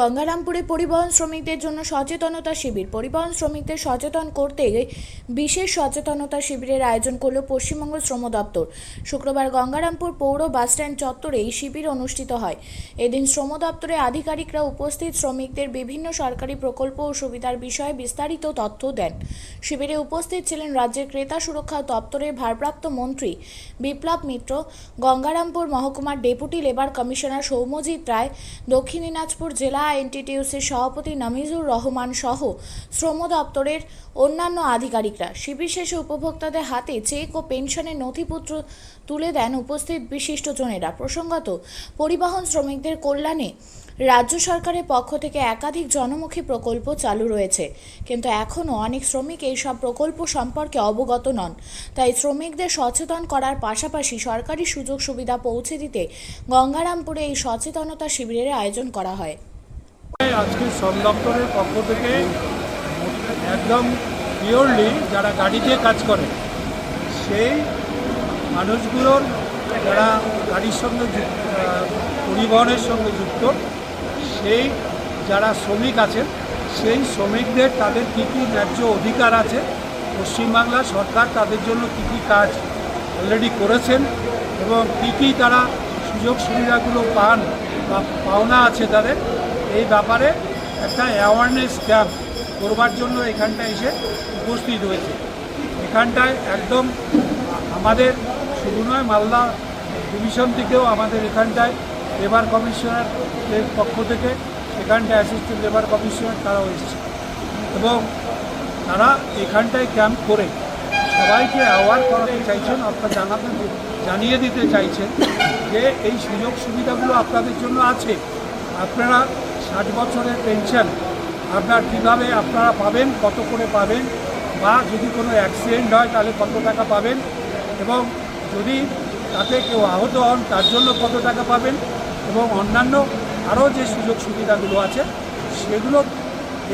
গঙ্গারামপুরে পরিবহন শ্রমিকদের জন্য সচেতনতা শিবির। পরিবহন শ্রমিকদের সচেতন করতে বিশেষ সচেতনতা শিবিরের আয়োজন করল পশ্চিমবঙ্গ শ্রম দপ্তর। শুক্রবার গঙ্গারামপুর পৌর বাসস্ট্যান্ড চত্বরে এই শিবির অনুষ্ঠিত হয়। এদিন শ্রম দপ্তরে আধিকারিকরা উপস্থিত শ্রমিকদের বিভিন্ন সরকারি প্রকল্প ও সুবিধার বিষয়ে বিস্তারিত তথ্য দেন। শিবিরে উপস্থিত ছিলেন রাজ্যের ক্রেতা সুরক্ষা দপ্তরের ভারপ্রাপ্ত মন্ত্রী বিপ্লব মিত্র, গঙ্গারামপুর মহকুমার deputy labour commissioner Soumyajit Roy, দক্ষিণ দিনাজপুর জেলা এনটিটিউসির সভাপতি নামিজুর রহমান সহ শ্রম দপ্তরের অন্যান্য আধিকারিকরা। শিবির শেষে উপভোক্তাদের হাতে চেক ও পেনশনের নথিপত্র তুলে দেন উপস্থিত বিশিষ্টজনেরা প্রসঙ্গত, পরিবহন শ্রমিকদের কল্যাণে রাজ্য সরকারের পক্ষ থেকে একাধিক জনমুখী প্রকল্প চালু রয়েছে। কিন্তু এখনও অনেক শ্রমিক এই সব প্রকল্প সম্পর্কে অবগত নন। তাই শ্রমিকদের সচেতন করার পাশাপাশি সরকারি সুযোগ সুবিধা পৌঁছে দিতে গঙ্গারামপুরে এই সচেতনতা শিবিরের আয়োজন করা হয়। আজকে শ্রম দপ্তরের পক্ষ থেকে একদম পিওরলি যারা গাড়িতে কাজ করে, সেই মানুষগুলোর যারা গাড়ির সঙ্গে পরিবহনের সঙ্গে যুক্ত, সেই যারা শ্রমিক আছেন, সেই শ্রমিকদের তাদের কী কী ন্যায্য অধিকার আছে পশ্চিমবাংলা সরকার তাদের জন্য কী কী কাজ অলরেডি করেছেন এবং কী কী তারা সুযোগ সুবিধাগুলো পান বা পাওনা আছে তাদের এই ব্যাপারে একটা অ্যাওয়ারনেস ক্যাম্প করবার জন্য এখানটায় এসে উপস্থিত হয়েছে। এখানটায় একদম আমাদের, শুধু নয়, মালদা ডিভিশন থেকেও আমাদের এখানটায় লেবার কমিশনারের পক্ষ থেকে এখানটায় অ্যাসিস্ট্যান্ট লেবার কমিশনার তারাও এসেছে। এবং তারা এখানটায় ক্যাম্প করে সবাইকে অ্যাওয়ার করাতে চাইছেন অর্থাৎ জানাতে, জানিয়ে দিতে চাইছেন যে এই সুযোগ সুবিধাগুলো আপনাদের জন্য আছে। আপনারা ষাট বছরের পেনশন, আপনার কীভাবে আপনারা পাবেন, কত করে পাবেন, বা যদি কোনো অ্যাক্সিডেন্ট হয় তাহলে কত টাকা পাবেন, এবং যদি তাতে কেউ আহত হন তার জন্য কত টাকা পাবেন, এবং অন্যান্য আরও যে সুযোগ সুবিধাগুলো আছে, সেগুলো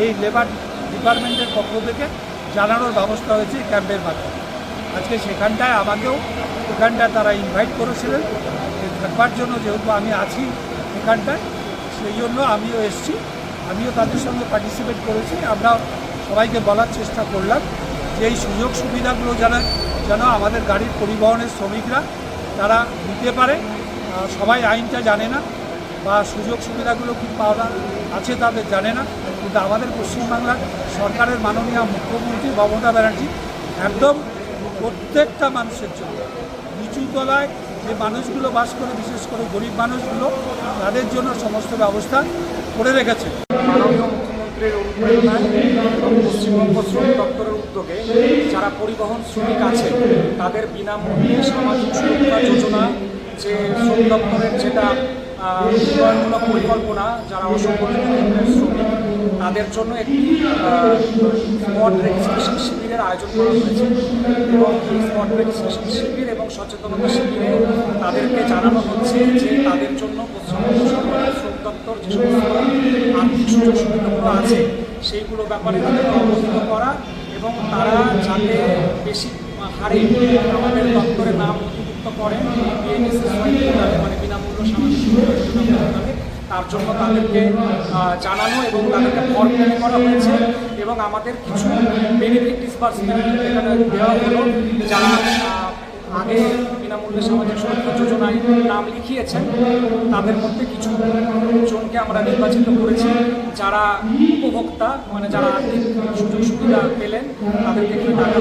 এই লেবার ডিপার্টমেন্টের পক্ষ থেকে জানানোর ব্যবস্থা হয়েছে ক্যাম্পের মাধ্যমে। আজকে সেখানটায় আমাকেও এখানটায় তারা ইনভাইট করেছিলেন থাকবার জন্য যেহেতু আমি আছি এখানটায় সেই জন্য আমিও এসেছি। আমিও তাদের সঙ্গে পার্টিসিপেট করেছি। আমরা সবাইকে বলার চেষ্টা করলাম যে এই সুযোগ সুবিধাগুলো যারা যেন আমাদের গাড়ির পরিবহনের শ্রমিকরা তারা নিতে পারে। সবাই আইনটা জানে না বা সুযোগ সুবিধাগুলো কি পাওয়া আছে তাদের জানে না। কিন্তু আমাদের পশ্চিমবাংলার সরকারের মাননীয় মুখ্যমন্ত্রী মমতা ব্যানার্জি একদম প্রত্যেকটা মানুষের জন্য নিচু তলায় যে মানুষগুলো বাস করে, বিশেষ করে গরিব মানুষগুলো, তাদের জন্য সমস্ত ব্যবস্থা করে রেখেছে। মাননীয় মুখ্যমন্ত্রীর পশ্চিমবঙ্গ শ্রম দপ্তরের উদ্যোগে যারা পরিবহন শ্রমিক আছে, তাদের বিনামূল্যে সামাজিক সুরক্ষা যোজনা, যে শ্রম দপ্তরের যেটা উন্নয়নমূলক পরিকল্পনা, যারা অসংগঠিত শ্রমিক তাদের জন্য একটি স্পট রেজিস্ট্রেশন শিবিরের আয়োজন করা হয়েছে। এবং এই স্পট রেজিস্ট্রেশন শিবির এবং সচেতনতা শিবিরে তাদেরকে জানানো হচ্ছে যে তাদের জন্য পশ্চিমবঙ্গ সরকারের শ্রম দপ্তর যে সমস্ত আর্থিক সুযোগ সুবিধাগুলো আছে, সেইগুলো ব্যাপারে তাদেরকে অবহিত করা এবং তারা যাতে বেশি হারে আমাদের দপ্তরে নাম নথিভুক্ত করেন মানে বিনামূল্য সামাজিক সুবিধা তার জন্য তাদেরকে জানানো এবং তাদেরকে ফর্ম তৈরি করা হয়েছে এবং আমাদের কিছু বেনিফিট ডিসবার্সমেন্ট এখানে দেওয়া হলো যারা আগে বিনামূল্যে সামাজিক সুরক্ষা যোজনায় নাম লিখিয়েছেন, তাদের মধ্যে কিছু জনকে আমরা নির্বাচিত করেছি যারা উপভোক্তা মানে যারা আর্থিক সুযোগ সুবিধা পেলেন, তাদেরকে টাকা